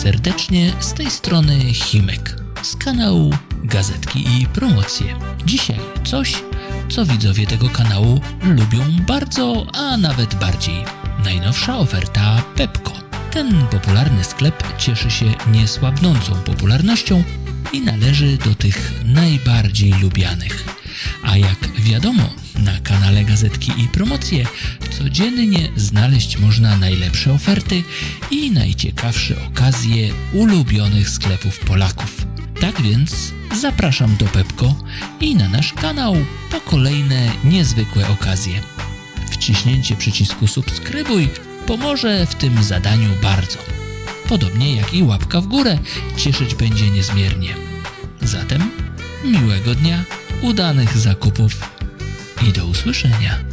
serdecznie z tej strony Chimek z kanału Gazetki i Promocje. Dzisiaj coś, co widzowie tego kanału lubią bardzo, a nawet bardziej. Najnowsza oferta Pepko. Ten popularny sklep cieszy się niesłabnącą popularnością i należy do tych najbardziej lubianych. A jak wiadomo, na kanale Gazetki i Promocje codziennie znaleźć można najlepsze oferty i najciekawsze okazje ulubionych sklepów Polaków. Tak więc zapraszam do Pepko i na nasz kanał po kolejne niezwykłe okazje. Wciśnięcie przycisku subskrybuj pomoże w tym zadaniu bardzo. Podobnie jak i łapka w górę cieszyć będzie niezmiernie. Zatem miłego dnia, udanych zakupów i do usłyszenia.